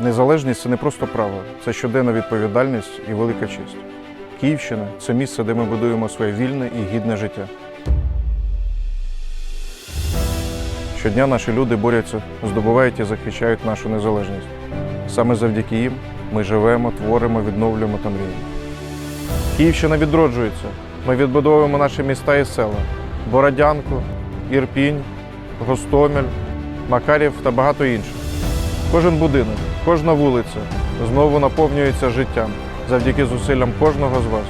Незалежність це не просто право, це щоденна відповідальність і велика честь. Київщина це місце, де ми будуємо своє вільне і гідне життя. Щодня наші люди борються, здобувають і захищають нашу незалежність. Саме завдяки їм ми живемо, творимо, відновлюємо та мріємо. Київщина відроджується. Ми відбудовуємо наші міста і села: Бородянку, Ірпінь, Гостомель, Макарів та багато інших. Кожен будинок, кожна вулиця знову наповнюється життям завдяки зусиллям кожного з вас.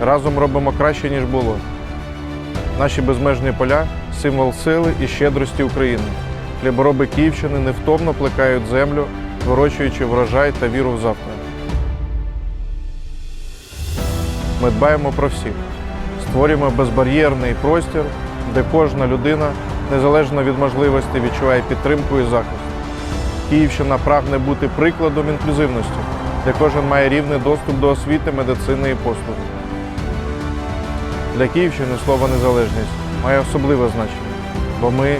Разом робимо краще, ніж було. Наші безмежні поля символ сили і щедрості України. Хлібороби Київщини невтомно плекають землю, вирощуючи врожай та віру в завтра. Ми дбаємо про всіх, створюємо безбар'єрний простір, де кожна людина, незалежно від можливості, відчуває підтримку і захист. Київщина прагне бути прикладом інклюзивності, де кожен має рівний доступ до освіти, медицини і послуг. Для Київщини слово незалежність має особливе значення, бо ми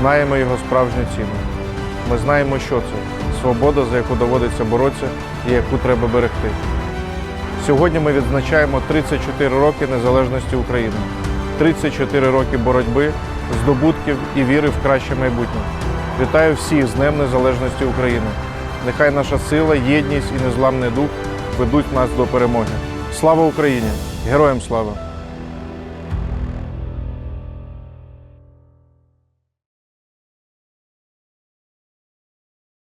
знаємо його справжню ціну. Ми знаємо, що це свобода, за яку доводиться боротися і яку треба берегти. Сьогодні ми відзначаємо 34 роки незалежності України, 34 роки боротьби, здобутків і віри в краще майбутнє. Вітаю всіх з Днем Незалежності України. Нехай наша сила, єдність і незламний дух ведуть нас до перемоги. Слава Україні! Героям слава!